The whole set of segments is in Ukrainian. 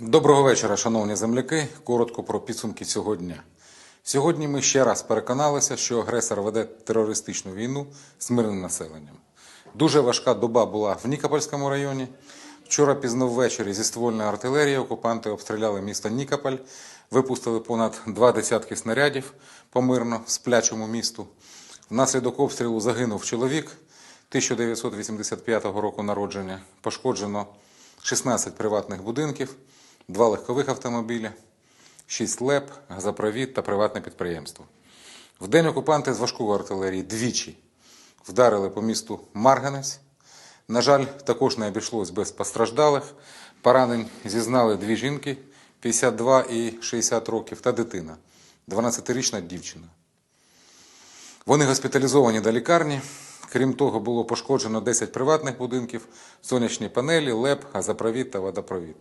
Доброго вечора, шановні земляки. Коротко про підсумки цього дня. Сьогодні ми ще раз переконалися, що агресор веде терористичну війну з мирним населенням. Дуже важка доба була в Нікопольському районі. Вчора пізно ввечері зі ствольної артилерії окупанти обстріляли місто Нікополь, випустили понад два десятки снарядів по мирно сплячому місту. Внаслідок обстрілу загинув чоловік 1985 року народження. Пошкоджено 16 приватних будинків, два легкових автомобілі, 6 леп, газопровід та приватне підприємство. В день окупанти з важкої артилерії двічі вдарили по місту Марганець. На жаль, також не обійшлось без постраждалих. Поранень зізнали дві жінки 52 і 60 років та дитина, 12-річна дівчина. Вони госпіталізовані до лікарні. Крім того, було пошкоджено 10 приватних будинків, сонячні панелі, ЛЕП, газопровід та водопровід.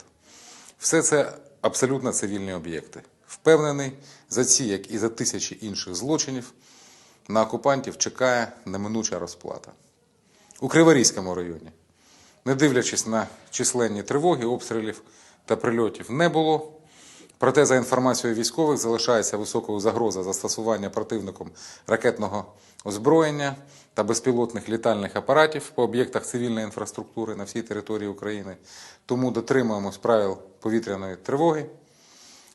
Все це абсолютно цивільні об'єкти. Впевнений, за ці, як і за тисячі інших злочинів, на окупантів чекає неминуча розплата. У Криворізькому районі, не дивлячись на численні тривоги, обстрілів та прильотів не було. Проте, за інформацією військових, залишається високою загроза застосування противником ракетного озброєння та безпілотних літальних апаратів по об'єктах цивільної інфраструктури на всій території України. Тому дотримуємось правил повітряної тривоги.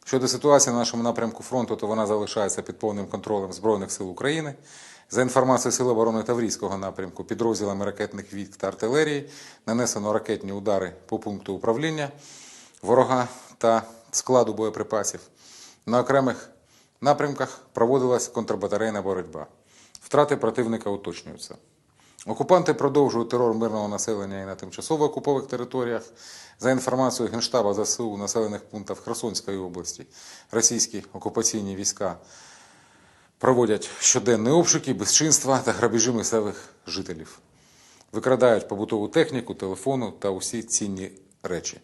Щодо ситуації на нашому напрямку фронту, то вона залишається під повним контролем Збройних сил України. За інформацією Сил оборони Таврійського напрямку, підрозділами ракетних військ та артилерії нанесено ракетні удари по пункту управління ворога та складу боєприпасів. На окремих напрямках проводилась контрбатарейна боротьба. Втрати противника уточнюються. Окупанти продовжують терор мирного населення і на тимчасово окупованих територіях. За інформацією Генштаба ЗСУ у населених пунктах Херсонської області російські окупаційні війська проводять щоденні обшуки, безчинства та грабежі місцевих жителів. Викрадають побутову техніку, телефону та усі цінні речі.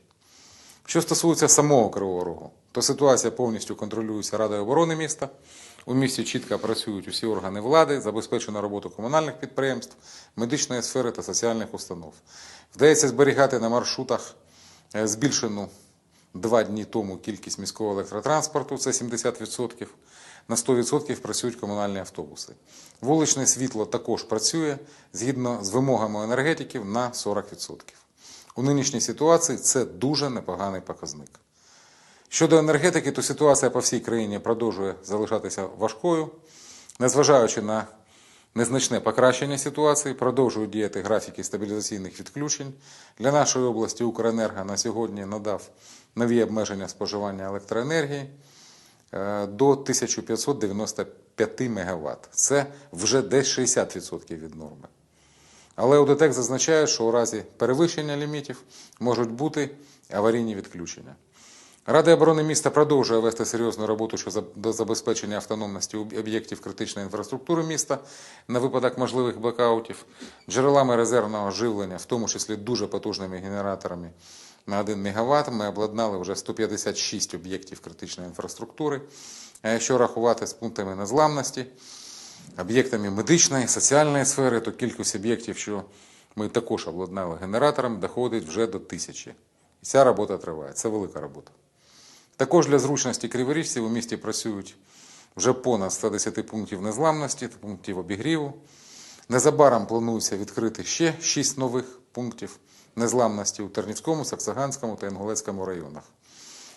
Що стосується самого Кривого Рогу, то ситуація повністю контролюється Радою оборони міста. У місті чітко працюють усі органи влади, забезпечено роботу комунальних підприємств, медичної сфери та соціальних установ. Вдається зберігати на маршрутах е, збільшену два дні тому кількість міського електротранспорту, це 70%. На 100% працюють комунальні автобуси. Вуличне світло також працює згідно з вимогами енергетиків на 40%. У нинішній ситуації це дуже непоганий показник. Щодо енергетики, то ситуація по всій країні продовжує залишатися важкою. Незважаючи на незначне покращення ситуації, продовжують діяти графіки стабілізаційних відключень. Для нашої області Укренерго на сьогодні надав нові обмеження споживання електроенергії е, до 1595 МВт. Це вже десь 60% від норми. Але УДТЕК зазначає, що у разі перевищення лімітів можуть бути аварійні відключення. Рада оборони міста продовжує вести серйозну роботу щодо забезпечення автономності об'єктів критичної інфраструктури міста на випадок можливих блокаутів, джерелами резервного живлення, в тому числі дуже потужними генераторами на 1 МВт. Ми обладнали вже 156 об'єктів критичної інфраструктури. А якщо рахувати з пунктами незламності, об'єктами медичної, соціальної сфери, то кількість об'єктів, що ми також обладнали генератором, доходить вже до тисячі. І ця робота триває. Це велика робота. Також для зручності криворіжців у місті працюють вже понад 110 пунктів незламності та пунктів обігріву. Незабаром планується відкрити ще 6 нових пунктів незламності у Тернівському, Саксаганському та Інгулецькому районах.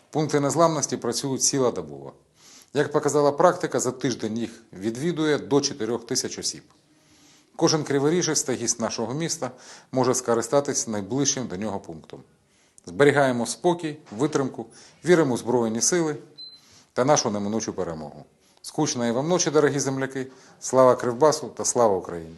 Пункти незламності працюють цілодобово. Як показала практика, за тиждень їх відвідує до 4 тисяч осіб. Кожен криворіжець та гість нашого міста може скористатись найближчим до нього пунктом. Зберігаємо спокій, витримку, віримо в Збройні сили та нашу неминучу перемогу. Скучної вам ночі, дорогі земляки! Слава Кривбасу та слава Україні!